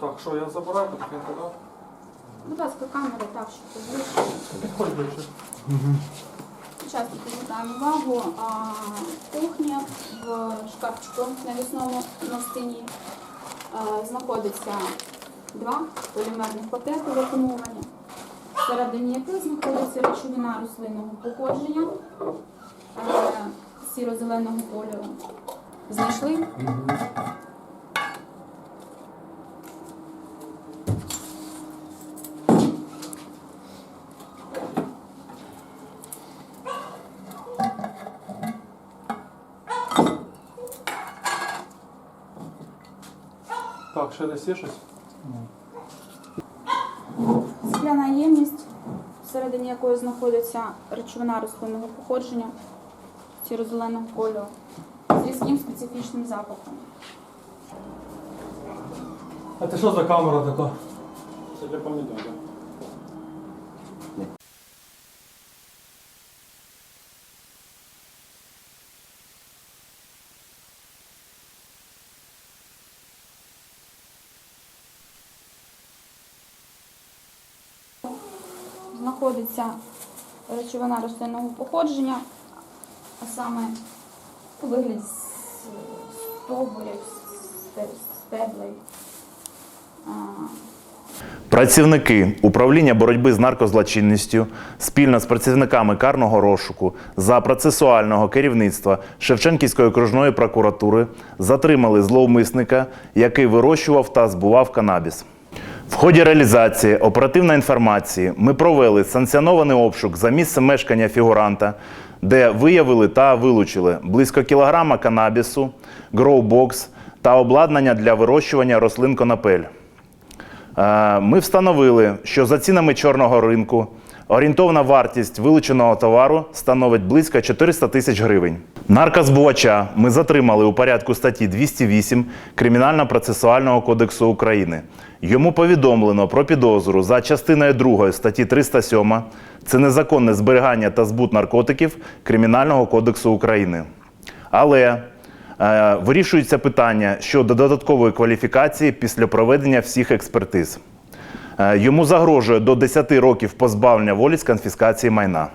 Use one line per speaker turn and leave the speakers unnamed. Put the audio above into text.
Так, що я забираю документи, так?
Будь ласка, камери так, щоб поближче.
Підходь ближче.
Учасники звертаємо увагу. А, кухня в шкафчику навісному на стіні а, знаходиться два полімерних пакети вакуумовані, всередині яких знаходиться речовина рослинного походження сіро-зеленого кольору. Знайшли?
Так, ще десь є щось?
Скляна ємність, всередині якої знаходиться речовина рослинного походження сіро-зеленого кольору з різким специфічним запахом.
А це що за камера така?
Це для помідора.
Знаходиться речовина рослинного походження, а саме у вигляді стовбурів, стеблей.
Працівники управління боротьби з наркозлочинністю спільно з працівниками карного розшуку за процесуального керівництва Шевченківської окружної прокуратури затримали зловмисника, який вирощував та збував канабіс. В ході реалізації оперативної інформації ми провели санкціонований обшук за місцем мешкання фігуранта, де виявили та вилучили близько кілограма канабісу, гроубокс та обладнання для вирощування рослин конопель. Е, Ми встановили, що за цінами чорного ринку орієнтовна вартість вилученого товару становить близько 400 тисяч гривень. Наркозбувача ми затримали у порядку статті 208 Кримінально-процесуального кодексу України. Йому повідомлено про підозру за частиною 2 статті 307 це незаконне зберігання та збут наркотиків Кримінального кодексу України. Але Вирішується питання щодо додаткової кваліфікації після проведення всіх експертиз. Е, Йому загрожує до 10 років позбавлення волі з конфіскації майна.